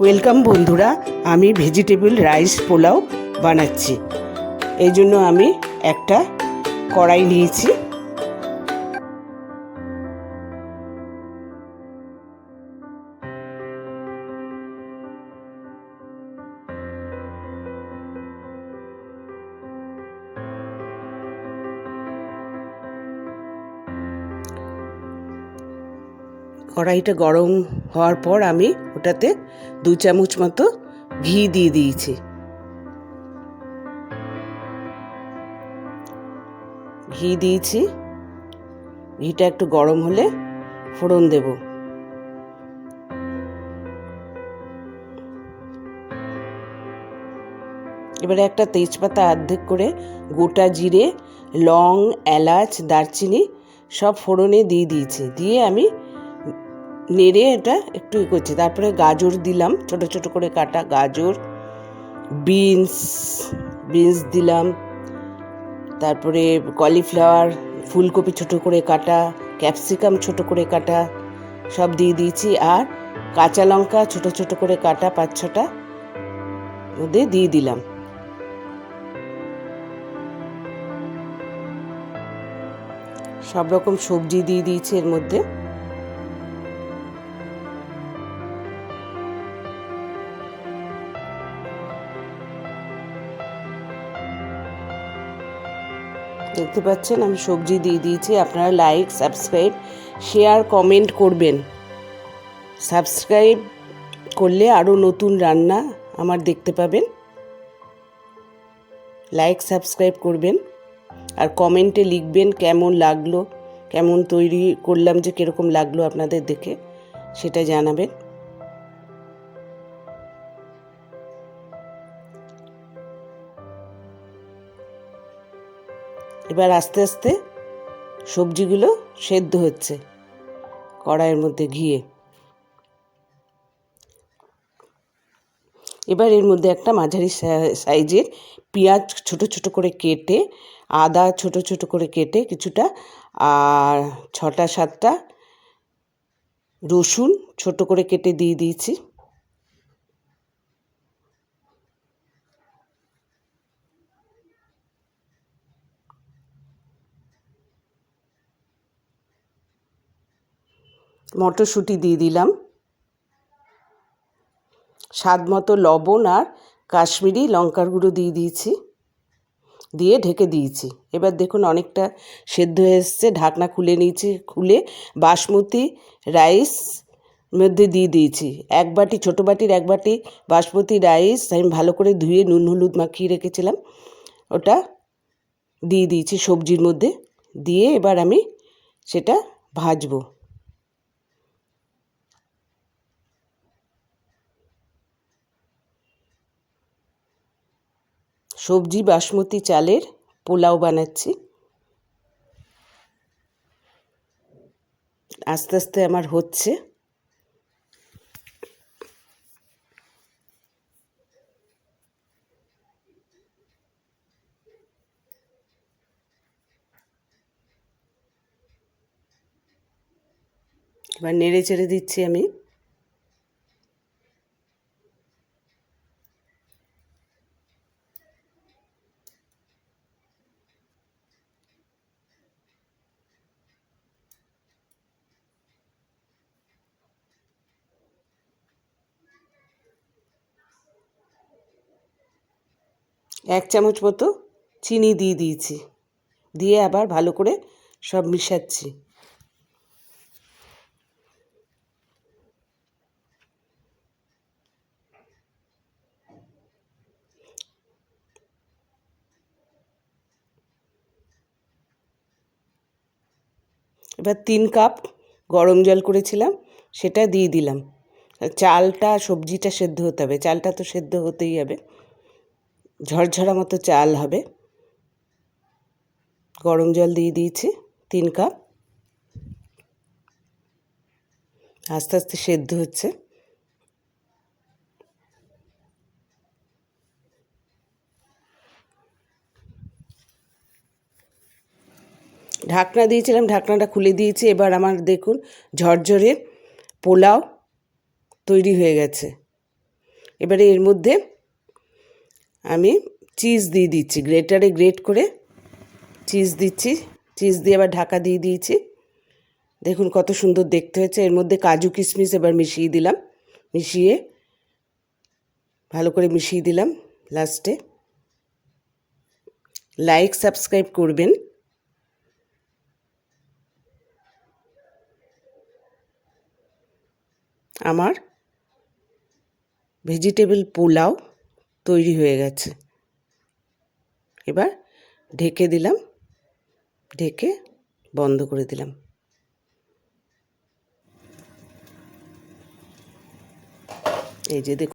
Welcome বন্ধুরা আমি vegetable rice pulao বানাচ্ছি। এই জন্য আমি একটা কড়াই নিয়েছি। কড়াইটা গরম হওয়ার পর আমি ওটাতে দু চামচ মতো ঘি দিয়ে দিয়েছি। ঘি দিয়েছি। ঘিটা একটু গরম হলে ফোড়ন দেব। এবারে একটা তেজপাতা অর্ধেক করে গোটা জিরে, লং, এলাচ, দারচিনি সব ফোড়নে দিয়ে দিয়েছি। দিয়ে আমি নেড়ে এটা একটু করছি। তারপরে গাজর দিলাম, ছোট ছোট করে কাটা গাজর বিনস বিনস দিলাম। তারপরে কলিফ্লাওয়ার ফুলকপি ছোট করে কাটা ক্যাপসিকাম ছোট করে কাটা, সব দিয়ে দিয়েছি। আর কাঁচা লঙ্কা ছোট ছোট করে কাটা পাঁচ ছটা মধ্যে দিয়ে দিলাম। সব রকম সবজি দিয়ে দিয়েছি এর মধ্যে। দেখতে পাচ্ছেন, আমি সবজি দিয়ে দিয়েছি। আপনারা লাইক সাবস্ক্রাইব শেয়ার কমেন্ট করবেন। সাবস্ক্রাইব করলে আরও নতুন রান্না আমার দেখতে পাবেন। লাইক সাবস্ক্রাইব করবেন। আর কমেন্টে লিখবেন কেমন লাগল, কেমন তৈরি করলাম, যে কীরকম লাগল আপনাদের দেখে, সেটা জানাবেন। এবার আস্তে আস্তে সবজিগুলো সেদ্ধ হচ্ছে কড়াইয়ের মধ্যে ঘিয়ে। এবার এর মধ্যে একটা মাঝারি সাইজের পেঁয়াজ ছোট ছোট করে কেটে, আদা ছোট ছোট করে কেটে কিছুটা, আর ছটা সাতটা রসুন ছোট করে কেটে দিয়ে দিয়েছি। মটরশুঁটি দিয়ে দিলাম। স্বাদ মতো লবণ আর কাশ্মীরি লঙ্কার গুঁড়ো দিয়ে দিয়েছি। দিয়ে ঢেকে দিয়েছি। এবার দেখুন অনেকটা সেদ্ধ হয়ে এসছে। ঢাকনা খুলে নিয়েছি। খুলে বাসমতি রাইস মধ্যে দিয়ে দিয়েছি। এক বাটি, ছোটো বাটির এক বাটি বাসমতি রাইস আমি ভালো করে ধুয়ে নুন হলুদ মাখিয়ে রেখেছিলাম। ওটা দিয়ে দিয়েছি সবজির মধ্যে। দিয়ে এবার আমি সেটা ভাজবো। সবজি বাসমতি চালের পোলাও বানাচ্ছি। আস্তে আস্তে আমার হচ্ছে। এবার নেড়ে চেড়ে দিচ্ছি আমি। এক চামচ মতো চিনি দিয়ে দিয়েছি। দিয়ে আবার ভালো করে সব মিশাচ্ছি। এবার তিন কাপ গরম জল করেছিলাম, সেটা দিয়ে দিলাম। চালটা, সবজিটা সেদ্ধ হতে হবে। চালটা তো সেদ্ধ হতেই হবে। ঝরঝরা মতো চাল হবে। গরম জল দিয়ে দিয়েছি তিন কাপ। আস্তে আস্তে সেদ্ধ হচ্ছে। ঢাকনা দিয়েছিলাম, ঢাকনাটা খুলে দিয়েছি। এবার আমার দেখুন ঝরঝরে পোলাও তৈরি হয়ে গেছে। এবারে এর মধ্যে আমি চিজ দিয়ে দিচ্ছি গ্রেটারে গ্রেট করে চিজ দিচ্ছি। চিজ দিয়ে আবার ঢাকা দিয়ে দিয়েছি। দেখুন কত সুন্দর দেখতে হয়েছে। এর মধ্যে কাজু কিশমিশ এবার মিশিয়ে দিলাম। মিশিয়ে ভালো করে মিশিয়ে দিলাম লাস্টে লাইক সাবস্ক্রাইব করবেন। আমার ভেজিটেবল পোলাও তৈরি হয়ে গেছে। এবার ঢেকে দিলাম ঢেকে বন্ধ করে দিলাম। এই যে দেখুন।